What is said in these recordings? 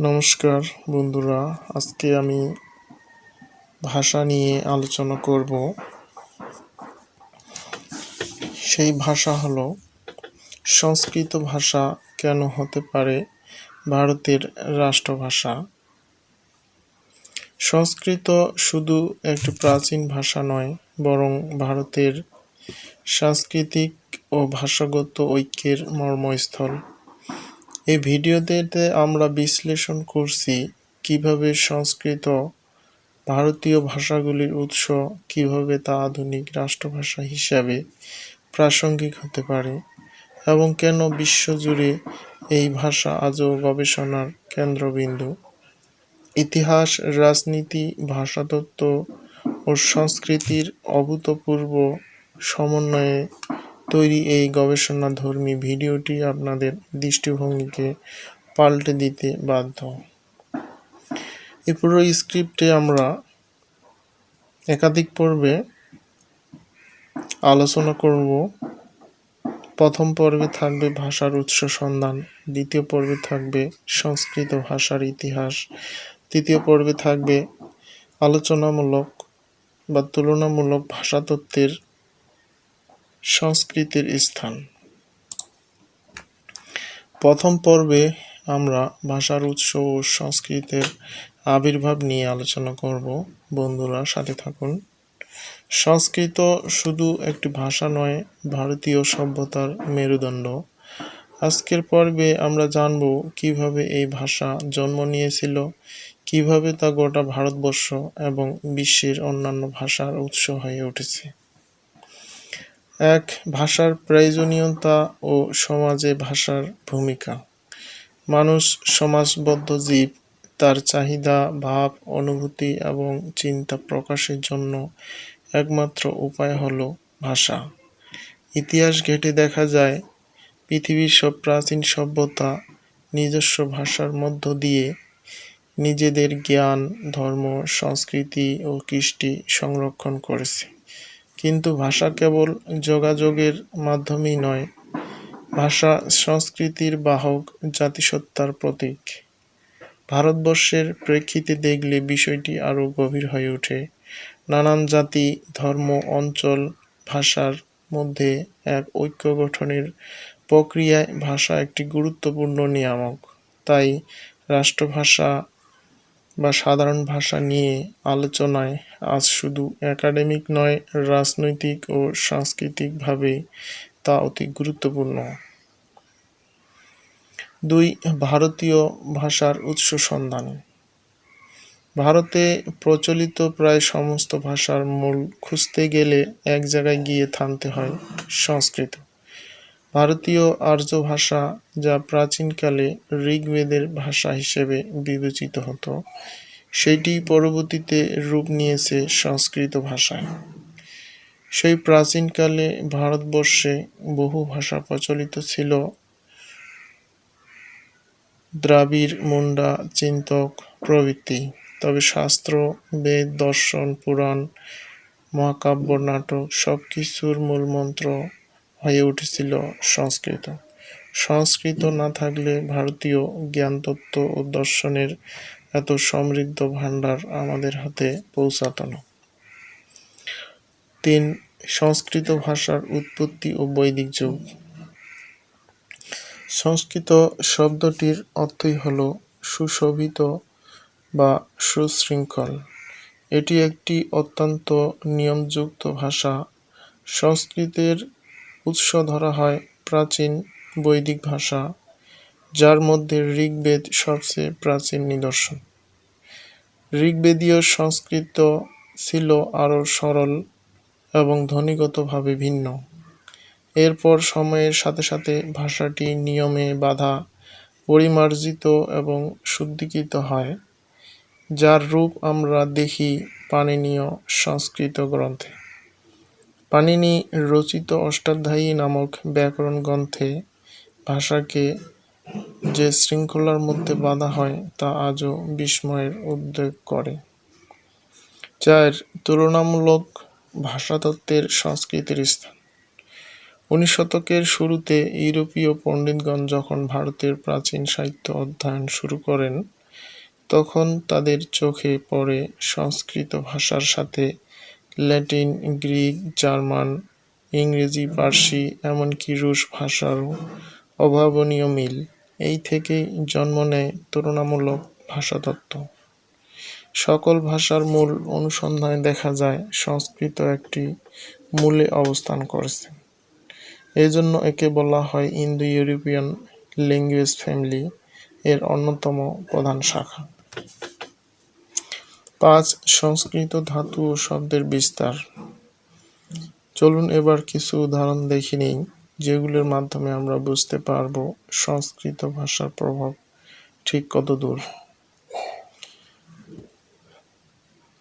নমস্কার বন্ধুরা, আজকে আমি ভাষা নিয়ে আলোচনা করব। সেই ভাষা হলো, সংস্কৃত ভাষা কেন হতে পারে ভারতের রাষ্ট্রভাষা? সংস্কৃত শুধু একটি প্রাচীন ভাষা নয়, বরং ভারতের সাংস্কৃতিক ও ভাষাগত ঐক্যের মর্মস্থল। এই ভিডিওতে আমরা বিশ্লেষণ করছি কীভাবে সংস্কৃত ভারতীয় ভাষাগুলির উৎস কীভাবে তা আধুনিক রাষ্ট্রভাষা হিসাবে প্রাসঙ্গিক হতে পারে এবং কেন বিশ্বজুড়ে এই ভাষা আজও গবেষণার কেন্দ্রবিন্দু। ইতিহাস, রাজনীতি, ভাষাতত্ত্ব ও সংস্কৃতির অভূতপূর্ব সমন্বয়ে তৈরি এই গবেষণাধর্মী ভিডিওটি আপনাদের দৃষ্টিভঙ্গিকে পাল্টে দিতে বাধ্য। এই পুরো স্ক্রিপ্টে আমরা একাধিক পর্বে আলোচনা করব। প্রথম পর্বে থাকবে ভাষার উৎস সন্ধান, দ্বিতীয় পর্বে থাকবে সংস্কৃত ভাষার ইতিহাস, তৃতীয় পর্বে থাকবে আলোচনামূলক বা তুলনামূলক ভাষাতত্ত্বের সংস্কৃতির স্থান। প্রথম পর্বে আমরা ভাষার উৎস ও সংস্কৃতের আবির্ভাব নিয়ে আলোচনা করব। বন্ধুরা, সাথে থাকুন। সংস্কৃত শুধু একটি ভাষা নয়, ভারতীয় সভ্যতার মেরুদণ্ড। আজকের পর্বে আমরা জানব কীভাবে এই ভাষা জন্ম নিয়েছিল, কীভাবে তা গোটা ভারতবর্ষ এবং বিশ্বের অন্যান্য ভাষার উৎস হয়ে উঠেছে। এক ভাষার প্রয়োজনীয়তা ও সমাজে ভাষার ভূমিকা। মানুষ সমাজবদ্ধ জীব, তার চাহিদা, ভাব, অনুভূতি এবং চিন্তা প্রকাশের জন্য একমাত্র উপায় হল ভাষা। ইতিহাস ঘেটে দেখা যায়, পৃথিবীর সব প্রাচীন সভ্যতা নিজস্ব ভাষার মধ্য দিয়ে নিজেদের জ্ঞান, ধর্ম, সংস্কৃতি ও কৃষ্টি সংরক্ষণ করেছে। কিন্তু ভাষা কেবল যোগাযোগের মাধ্যমই নয়, ভাষা সংস্কৃতির বাহক জাতিসত্তার প্রতীক। ভারতবর্ষের প্রেক্ষিতে দেখলে বিষয়টি আরও গভীর হয়ে ওঠে। নানান জাতি, ধর্ম, অঞ্চল, ভাষার মধ্যে এক ঐক্য গঠনের প্রক্রিয়ায় ভাষা একটি গুরুত্বপূর্ণ নিয়ামক। তাই রাষ্ট্রভাষা বা সাধারণ ভাষা নিয়ে আলোচনায়, আজ শুধু একাডেমিক নয়, রাজনৈতিক ও সাংস্কৃতিকভাবে তা অতি গুরুত্বপূর্ণ। দুই, ভারতীয় ভাষার উৎস সন্ধান। ভারতে প্রচলিত প্রায় সমস্ত ভাষার মূল খুঁজতে গেলে এক জায়গায় গিয়ে থামতে হয় সংস্কৃত। ভারতীয় আর্য ভাষা যা প্রাচীনকালে ঋগ্বেদের ভাষা হিসেবে বিবেচিত হতো, সেটি পরবর্তীতে রূপ নিয়েছে সংস্কৃত ভাষায়। সেই প্রাচীনকালে ভারতবর্ষে বহু ভাষা প্রচলিত ছিল। দ্রাবিড়, মুন্ডা, চিন্তক প্রভৃতি। তবে শাস্ত্র, বেদ, দর্শন, পুরাণ, মহাকাব্য, নাটক সব কিছুর মূলমন্ত্র হয়ে উঠেছিল সংস্কৃত। সংস্কৃত না থাকলে ভারতীয় জ্ঞানতত্ত্ব ও দর্শনের এত সমৃদ্ধ ভাণ্ডার আমাদের হাতে পৌঁছাত না। তিন, সংস্কৃত ভাষার উৎপত্তি ও বৈদিক যুগ। সংস্কৃত শব্দটির অর্থই হল সুশোভিত বা সুশৃঙ্খল। এটি একটি অত্যন্ত নিয়মযুক্ত ভাষা। সংস্কৃতের উৎস ধরা হয় প্রাচীন বৈদিক ভাষা, যার মধ্যে ঋগ্বেদ সবচেয়ে প্রাচীন নিদর্শন। ঋগ্বেদীয় সংস্কৃত ছিল আরও সরল এবং ধ্বনিগতভাবে ভিন্ন। এরপর সময়ের সাথে সাথে ভাষাটি নিয়মে বাধা, পরিমার্জিত এবং শুদ্ধিকৃত হয়, যার রূপ আমরা দেখি পাণিনীয় সংস্কৃত গ্রন্থে। পাণিনি রচিত অষ্টাধ্যায়ী নামক ব্যাকরণ গ্রন্থে ভাষাকে যে শৃঙ্খলার মধ্যে বাঁধা হয়, তা আজও বিস্ময়ের উদ্বেগ করে। চার তুলনামূলক ভাষাতত্ত্বের সংস্কৃতির স্থান। উনিশ শতকের শুরুতে ইউরোপীয় পণ্ডিতগণ যখন ভারতের প্রাচীন সাহিত্য অধ্যয়ন শুরু করেন, তখন তাদের চোখে পড়ে সংস্কৃত ভাষার সাথে ল্যাটিন, গ্রিক, জার্মান, ইংরেজি, পার্সি, এমনকি রুশ ভাষারও অভাবনীয় মিল। এই থেকেই জন্ম নেয় তুলনামূলক ভাষাতত্ত্ব। সকল ভাষার মূল অনুসন্ধানে দেখা যায়, সংস্কৃত একটি মূলে অবস্থান করেছে। এজন্য একে বলা হয় ইন্দো ইউরোপিয়ান ল্যাঙ্গুয়েজ ফ্যামিলি, এর অন্যতম প্রধান শাখা। পাঁচ সংস্কৃত ধাতু ও শব্দের বিস্তার। চলুন এবার কিছু উদাহরণ দেখে নিই, যেগুলোর মাধ্যমে আমরা বুঝতে পারব সংস্কৃত ভাষার প্রভাব ঠিক কত দূর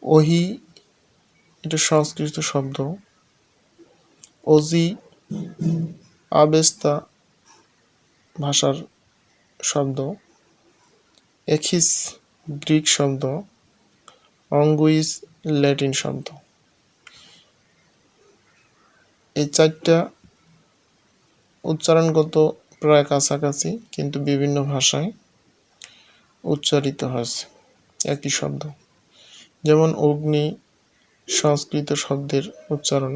ওহি, এটা সংস্কৃত শব্দ। ওজি, আবেস্তা ভাষার শব্দ। এখিস, গ্রিক শব্দ। অঙ্গুইস ল্যাটিন শব্দ। এই চারটা উচ্চারণগত প্রায় কাছাকাছি, কিন্তু বিভিন্ন ভাষায় উচ্চারিত হয়েছে একই শব্দ। যেমন অগ্নি সংস্কৃত শব্দের উচ্চারণ,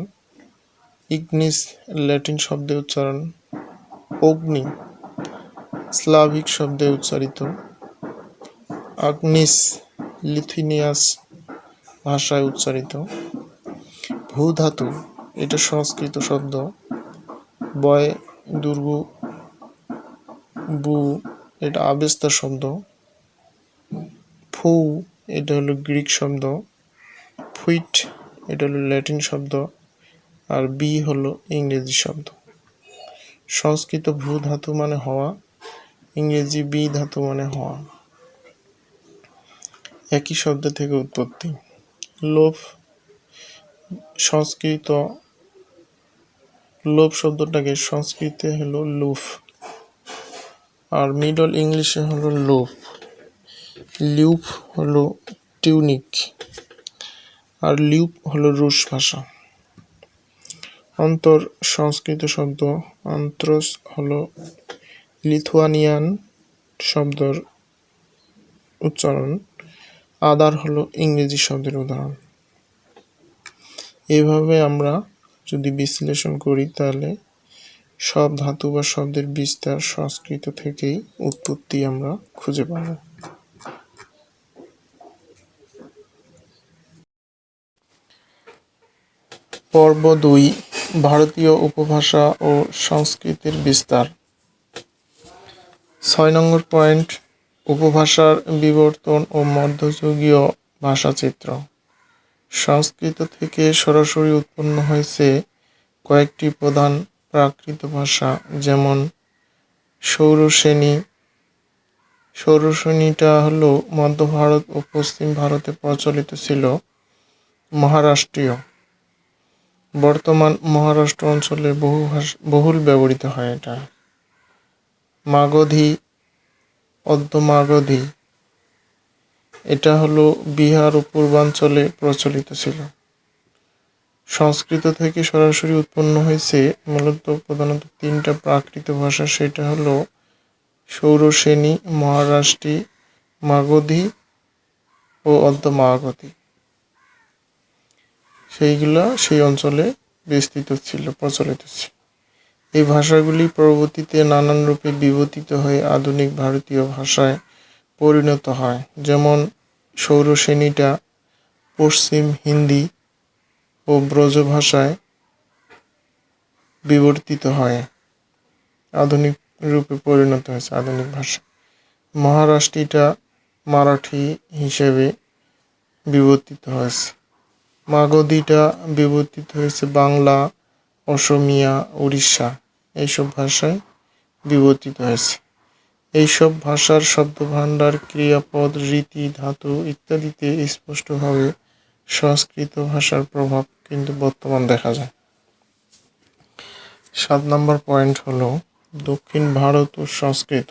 ইগনিস ল্যাটিন শব্দে উচ্চারণ, অগ্নি স্লাভিক শব্দে উচ্চারিত, আগ্নিস লিথুনিয়াস ভাষায় উচ্চারিত। ভূধাতু, এটা সংস্কৃত শব্দ। বয়, দুর্গ, বু, এটা আবেস্তা শব্দ। ফু, এটা হলো গ্রিক শব্দ। ফুইট, এটা হলো ল্যাটিন শব্দ। আর বি হলো ইংরেজি শব্দ। সংস্কৃত ভূ ধাতু মানে হওয়া, ইংরেজি বি ধাতু মানে হওয়া। একই শব্দ থেকে উৎপত্তি। লোভ সংস্কৃত, লোভ শব্দটাকে সংস্কৃতে হলো লুফ আর মিডল ইংলিশে হলো লোভ। লিউপ হলো টিউনিক। আর লিউপ হলো রুশ ভাষা। অন্তর সংস্কৃত শব্দ, আন্ত্রস হলো লিথুয়ানিয়ান শব্দের উচ্চারণ। আদার হলো ইংরেজি শব্দের উদাহরণ। এভাবে আমরা যদি বিশ্লেষণ করি, তাহলে সব ধাতু বা শব্দের বিস্তার সংস্কৃত থেকেই উৎপত্তি আমরা খুঁজে পাব। পর্ব দুই, ভারতীয় উপভাষা ও সংস্কৃতির বিস্তার। ছয় নম্বর পয়েন্ট উপভাষার বিবর্তন ও মধ্যযুগীয় ভাষাচিত্র। সংস্কৃত থেকে সরাসরি উৎপন্ন হয়েছে কয়েকটি প্রধান প্রাকৃত ভাষা, যেমন সৌরশ্রেণী। সৌরশ্রেণীটা হলো মধ্য ভারত ও পশ্চিম ভারতে প্রচলিত ছিল, মহারাষ্ট্রীয়। বর্তমান মহারাষ্ট্র অঞ্চলে বহু বহুল ব্যবহৃত হয় এটা। মাগধী অদ্যমাগধী এটা হলো বিহার ও পূর্বাঞ্চলে প্রচলিত ছিল। সংস্কৃত থেকে সরাসরি উৎপন্ন হয়েছে মূলত প্রধানত তিনটা প্রাকৃত ভাষা, সেটা হলো সৌরসেনী মহারাষ্ট্রী, মাগধী ও অর্ধমাগধী সেইগুলো সেই অঞ্চলে বিস্তৃত ছিল, প্রচলিত ছিল। এই ভাষাগুলি পরবর্তীতে নানান রূপে বিবর্তিত হয়ে আধুনিক ভারতীয় ভাষায় পরিণত হয়। যেমন সৌরসেনীটা পশ্চিম হিন্দি ও ব্রজ ভাষায় বিবর্তিত হয়। আধুনিক রূপে পরিণত হয়েছে আধুনিক ভাষা। মহারাষ্ট্রীটা মারাঠি হিসেবে বিবর্তিত হয়েছে। মাগধীটা বিবর্তিত হয়েছে বাংলা, অসমিয়া, উড়িষ্যা। এইসব ভাষায় বিবর্তিত হয়েছে। এইসব ভাষার শব্দভাণ্ডার, ক্রিয়াপদ, রীতি, ধাতু ইত্যাদিতে স্পষ্টভাবে সংস্কৃত ভাষার প্রভাব কিন্তু বর্তমান দেখা যায়। সাত নম্বর পয়েন্ট হলো দক্ষিণ ভারত ও সংস্কৃত।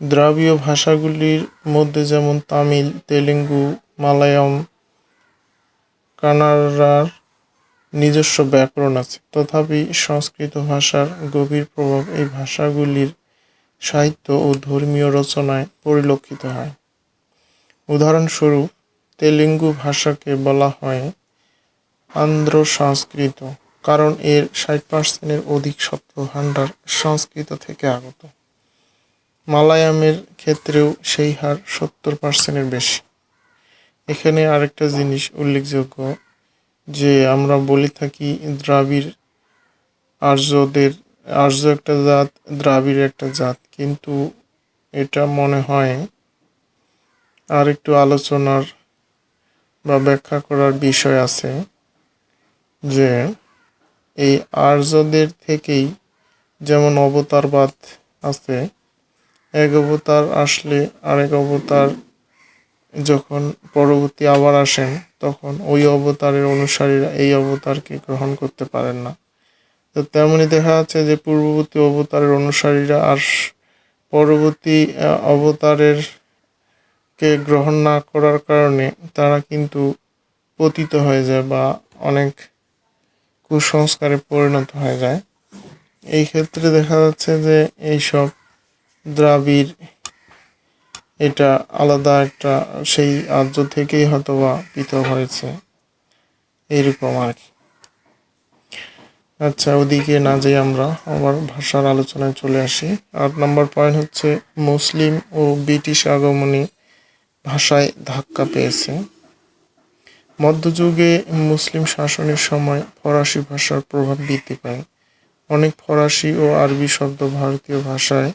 দ্রাবীয় ভাষাগুলির মধ্যে যেমন তামিল তেলেঙ্গু মালায়াম কানাড়ার নিজস্ব ব্যাকরণ আছে। তথাপি সংস্কৃত ভাষার গভীর প্রভাব এই ভাষাগুলির সাহিত্য ও ধর্মীয় রচনায় পরিলক্ষিত হয়। উদাহরণস্বরূপ, তেলুগু ভাষাকে বলা হয় আন্ধ্র সংস্কৃত কারণ এর ষাট পার্সেন্টের অধিক শব্দ ভাণ্ডার সংস্কৃত থেকে আগত। মালায়ামের ক্ষেত্রেও সেই হার সত্তর পার্সেন্টের বেশি। এখানে আরেকটা জিনিস উল্লেখযোগ্য যে আমরা বলে থাকি দ্রাবিড় আর্যদের, আর্য একটা জাত, দ্রাবিড় একটা জাত। কিন্তু এটা মনে হয় আর একটু আলোচনার বা ব্যাখ্যা করার বিষয় আছে যে এই আর্যদের থেকেই যেমন অবতারবাদ আছে, এক অবতার আসলে আরেক অবতার যখন পরবর্তী আবার আসেন, তখন ওই অবতারের অনুসারীরা এই অবতারকে গ্রহণ করতে পারেন না। তো তেমনি দেখা যাচ্ছে যে পূর্ববর্তী অবতারের অনুসারীরা আর পরবর্তী অবতারের কে গ্রহণ না করার কারণে তারা কিন্তু পতিত হয়ে যায় বা অনেক কুসংস্কারে পরিণত হয়ে যায়। এই ক্ষেত্রে দেখা যাচ্ছে যে এইসব দ্রাবিড় এটা আলাদা একটা সেই আর্য থেকেই হয়তো বা পৃথক হয়েছে। এইরকম আর কি। আচ্ছা ওদিকে না যাই আমরা আবার ভাষার আলোচনায় চলে আসি। আট নম্বর পয়েন্ট হচ্ছে, মুসলিম ও ব্রিটিশ আগমনী ভাষায় ধাক্কা পেয়েছে। মধ্যযুগে মুসলিম শাসনের সময় ফরাসি ভাষার প্রভাব বৃদ্ধি পায়। অনেক ফরাসি ও আরবি শব্দ ভারতীয় ভাষায়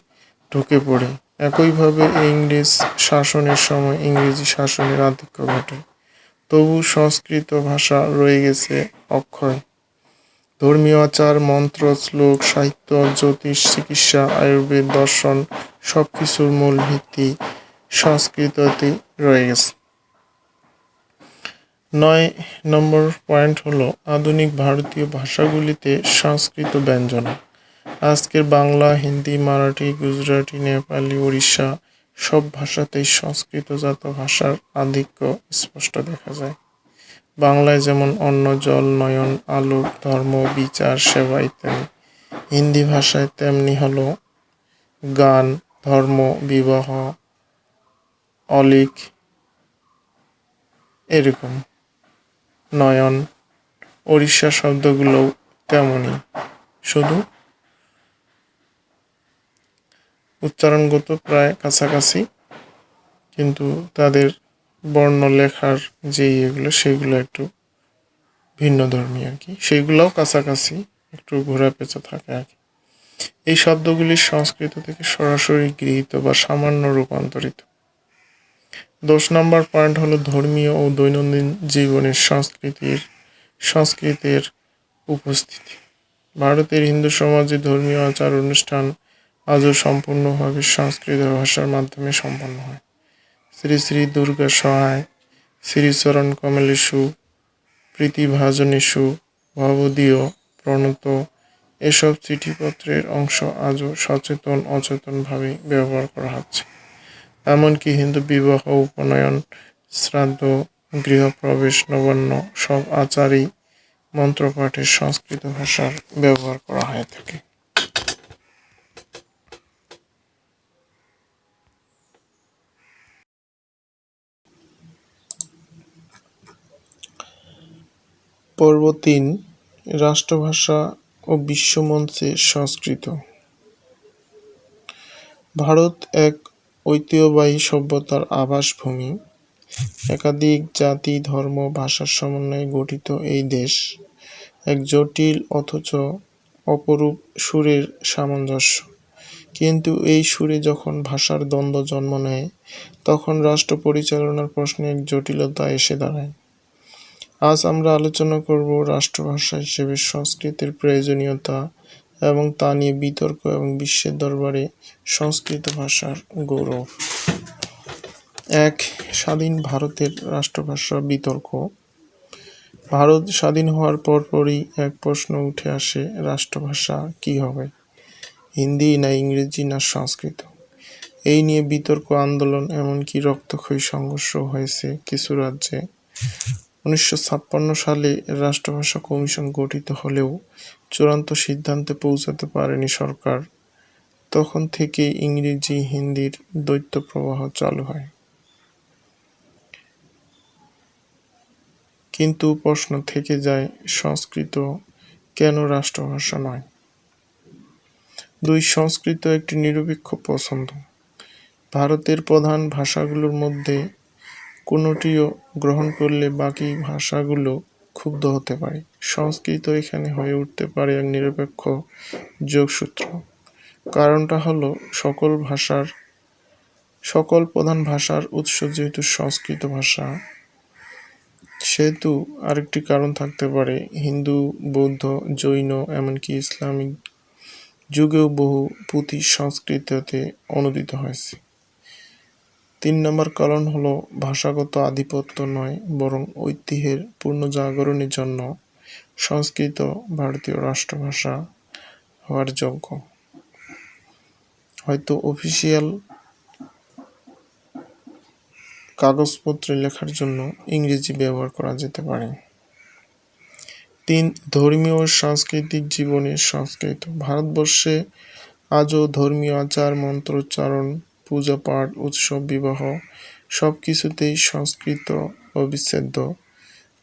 ঢুকে পড়ে। একইভাবে ইংরেজ শাসনের সময় ইংরেজি শাসনের আধিক্য ঘটে। তবু সংস্কৃত ভাষা রয়ে গেছে অক্ষয়। ধর্মীয় আচার, মন্ত্র, শ্লোক, সাহিত্য, জ্যোতিষ, চিকিৎসা, আয়ুর্বেদ, দর্শন সব কিছুর মূল ভিত্তি সংস্কৃততে রয়ে গেছে। নয় নম্বর পয়েন্ট হলো আধুনিক ভারতীয় ভাষাগুলিতে সংস্কৃত ব্যঞ্জন। আজকের বাংলা, হিন্দি, মারাঠি, গুজরাটি, নেপালি উড়িষ্যা সব ভাষাতেই সংস্কৃতজাত ভাষার আধিক্য স্পষ্ট দেখা যায়। বাংলায় যেমন অন্ন, জল, নয়ন, আলোক, ধর্ম, বিচার, সেবা ইত্যাদি। হিন্দি ভাষায় তেমনি হলো গান, ধর্ম, বিবাহ, অলিক, এরকম। নয়ন, ওড়িশা শব্দগুলোও তেমনই। শুধু উচ্চারণগত প্রায় কাছাকাছি, কিন্তু তাদের বর্ণ লেখার যে ইয়েগুলো সেগুলো একটু ভিন্ন ধর্মী আর কি। সেইগুলোও কাছাকাছি, একটু ঘোরা পেঁচা থাকে আর কি। এই শব্দগুলি সংস্কৃত থেকে সরাসরি গৃহীত বা সামান্য রূপান্তরিত। দশ নম্বর পয়েন্ট হলো ধর্মীয় ও দৈনন্দিন জীবনের সংস্কৃতির, সংস্কৃতের উপস্থিতি। ভারতের হিন্দু সমাজে ধর্মীয় আচার অনুষ্ঠান আজও সম্পূর্ণভাবে সংস্কৃত ভাষার মাধ্যমে সম্পন্ন হয়। শ্রী শ্রী দুর্গা সহায় শ্রীচরণ কমলেশু, প্রীতিভাজনেশু, ভবদীয়, প্রণত, এসব চিঠিপত্রের অংশ আজও সচেতন, অচেতনভাবে ব্যবহার করা হচ্ছে। এমনকি হিন্দু বিবাহ, উপনয়ন, শ্রাদ্ধ, গৃহপ্রবেশ, নবান্ন সব আচারই মন্ত্রপাঠের সংস্কৃত ভাষার ব্যবহার করা হয়ে থাকে। পর্ব তিন রাষ্ট্রভাষা ও বিশ্বমঞ্চে সংস্কৃত। ভারত এক ঐতিহ্যবাহী সভ্যতার আবাসভূমি। একাধিক জাতি, ধর্ম, ভাষার সমন্বয়ে গঠিত এই দেশ এক জটিল অথচ অপরূপ সুরের সামঞ্জস্য। কিন্তু এই সুরে যখন ভাষার দ্বন্দ্ব জন্ম নেয়, তখন রাষ্ট্র পরিচালনার প্রশ্নে এক জটিলতা এসে দাঁড়ায়। আজ আমরা আলোচনা করব রাষ্ট্রভাষা হিসেবে সংস্কৃতের প্রয়োজনীয়তা এবং তা নিয়ে বিতর্ক এবং বিশ্বের দরবারে সংস্কৃত ভাষার গৌরব। এক, স্বাধীন ভারতের রাষ্ট্রভাষা বিতর্ক। ভারত স্বাধীন হওয়ার পরপরই এক প্রশ্ন উঠে আসে, রাষ্ট্রভাষা কি হবে? হিন্দি না ইংরেজি না সংস্কৃত? এই নিয়ে বিতর্ক, আন্দোলন, এমনকি রক্তক্ষয়ী সংঘর্ষ হয়েছে কিছু রাজ্যে। উনিশশো ছাপ্পান্ন সালে রাষ্ট্রভাষা কমিশন গঠিত হলেও চূড়ান্ত সিদ্ধান্তে পৌঁছাতে পারেনি সরকার। তখন থেকে ইংরেজি, হিন্দির দ্বৈত প্রবাহ চালু হয়। কিন্তু প্রশ্ন থেকে যায়, সংস্কৃত কেন রাষ্ট্রভাষা নয়? দুই, সংস্কৃত একটি নিরপেক্ষ পছন্দ। ভারতের প্রধান ভাষাগুলোর মধ্যে কোনোটিও গ্রহণ করলে বাকি ভাষাগুলো ক্ষুব্ধ হতে পারে। সংস্কৃত এখানে হয়ে উঠতে পারে এক নিরপেক্ষ যোগসূত্র। কারণটা হলো সকল ভাষার, সকল প্রধান ভাষার উৎস যেহেতু সংস্কৃত ভাষা, সেহেতু আরেকটি কারণ থাকতে পারে। হিন্দু, বৌদ্ধ, জৈন, এমনকি ইসলামিক যুগেও বহু পুঁথি সংস্কৃততে অনুদিত হয়েছে। তিন নম্বর কারণ হলো ভাষাগত আধিপত্য নয়, বরং ঐতিহ্যের পুনর্জাগরণের জন্য সংস্কৃত ভারতীয় রাষ্ট্রভাষা হওয়ার যোগ্য। হয়তো অফিসিয়াল কাগজপত্রে লেখার জন্য ইংরেজি ব্যবহার করা যেতে পারে। তিন, ধর্মীয় সাংস্কৃতিক জীবনের সংস্কৃত। ভারতবর্ষে আজও ধর্মীয় আচার, মন্ত্রোচ্চারণ পূজা পাঠ, উৎসব, বিবাহ সব কিছুতেই সংস্কৃত অবিচ্ছেদ্য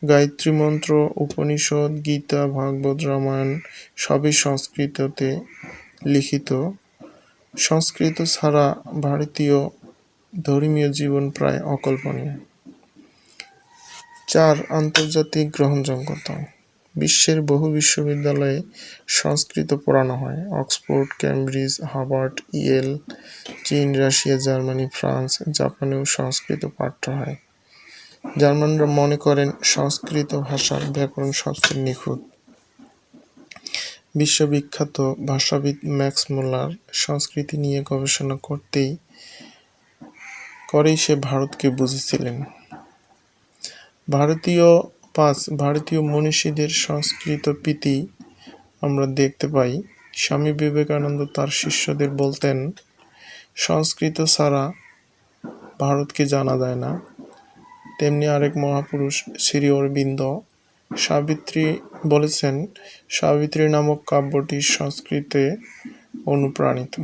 গায়ত্রী মন্ত্র, উপনিষদ, গীতা, ভাগবত, রামায়ণ সবই সংস্কৃততে লিখিত। সংস্কৃত ছাড়া ভারতীয় ধর্মীয় জীবন প্রায় অকল্পনীয়। চার আন্তর্জাতিক গ্রহণযোগ্যতা বিশ্বের বহু বিশ্ববিদ্যালয়ে সংস্কৃত পড়ানো হয়। অক্সফোর্ড ক্যামব্রিজ হার্ভার্ড, ইয়েল, চীন, রাশিয়া, জার্মানি, ফ্রান্স, জাপানেও সংস্কৃত পাঠ্য হয়। জার্মানরা মনে করেন সংস্কৃত ভাষার ব্যাকরণ সবচেয়ে নিখুঁত। বিশ্ববিখ্যাত ভাষাবিদ ম্যাক্স মোলার সংস্কৃতি নিয়ে গবেষণা করতেই, করেই সে ভারতকে বুঝেছিলেন। ভারতীয় পাঁচ ভারতীয় মনীষীদের সংস্কৃত প্রীতি আমরা দেখতে পাই। স্বামী বিবেকানন্দ তার শিষ্যদের বলতেন, সংস্কৃত ছাড়া ভারতকে জানা যায় না। তেমনি আরেক মহাপুরুষ শ্রী অরবিন্দ সাবিত্রী বলেছেন, সাবিত্রী নামক কাব্যটি সংস্কৃতে অনুপ্রাণিত।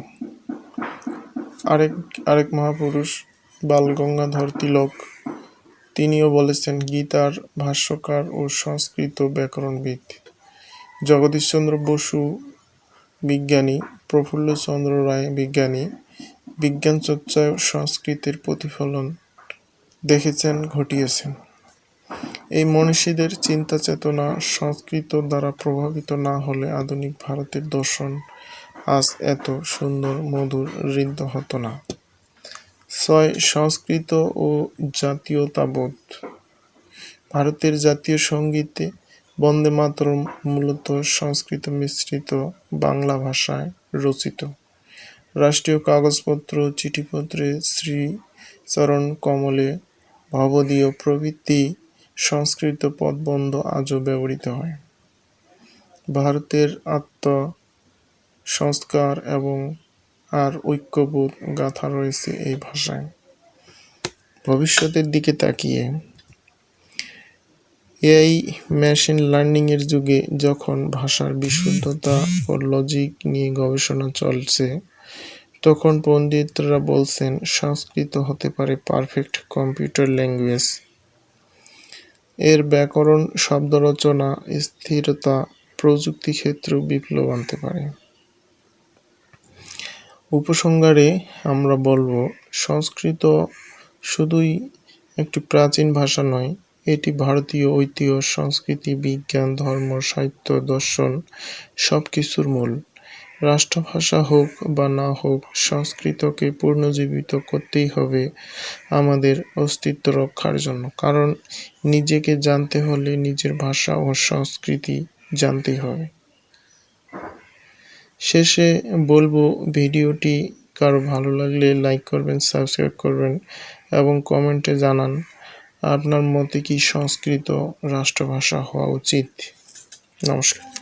আরেক আরেক মহাপুরুষ বালগঙ্গাধর তিলক তিনিও বলেছেন, গীতার ভাষ্যকার ও সংস্কৃত ব্যাকরণবিদ। জগদীশচন্দ্র বসু বিজ্ঞানী, প্রফুল্লচন্দ্র রায় বিজ্ঞানী বিজ্ঞান চর্চায় সংস্কৃতির প্রতিফলন দেখেছেন, ঘটিয়েছেন। এই মনীষীদের চিন্তা চেতনা সংস্কৃত দ্বারা প্রভাবিত না হলে আধুনিক ভারতের দর্শন আজ এত সুন্দর, মধুর হৃদ্য হতো না। ছয় সংস্কৃত ও জাতীয়তাবোধ। ভারতের জাতীয় সঙ্গীতে বন্দে মাতরম মূলত সংস্কৃত মিশ্রিত বাংলা ভাষায় রচিত। রাষ্ট্রীয় কাগজপত্র, চিঠিপত্রে শ্রীচরণ কমলে ভবদীয় প্রভৃতি সংস্কৃত পদবন্ধ আজও ব্যবহৃত হয়। ভারতের আত্ম সংস্কার এবং আর ঐক্যবোধ গাথা রয়েছে এই ভাষায়। ভবিষ্যতের দিকে তাকিয়ে এই মেশিন লার্নিংয়ের যুগে যখন ভাষার বিশুদ্ধতা ও লজিক নিয়ে গবেষণা চলছে, তখন পণ্ডিতরা বলছেন, সংস্কৃত হতে পারে পারফেক্ট কম্পিউটার ল্যাঙ্গুয়েজ এর ব্যাকরণ শব্দ রচনা স্থিরতা প্রযুক্তি ক্ষেত্রেও বিপ্লব আনতে পারে। উপসংহারে আমরা বলব, সংস্কৃত শুধুই একটি প্রাচীন ভাষা নয়, এটি ভারতীয় ঐতিহ্য, সংস্কৃতি, বিজ্ঞান, ধর্ম, সাহিত্য, দর্শন সব কিছুর মূল। রাষ্ট্রভাষা হোক বা না হোক, সংস্কৃতকে পুনর্জীবিত করতেই হবে আমাদের অস্তিত্ব রক্ষার জন্য। কারণ নিজেকে জানতে হলে নিজের ভাষা ও সংস্কৃতি জানতেই হবে। শেষে বলব ভিডিওটি কারও ভালো লাগলে লাইক করবেন, সাবস্ক্রাইব করবেন এবং কমেন্টে জানান আপনার মতে কি সংস্কৃত রাষ্ট্রভাষা হওয়া উচিত। নমস্কার।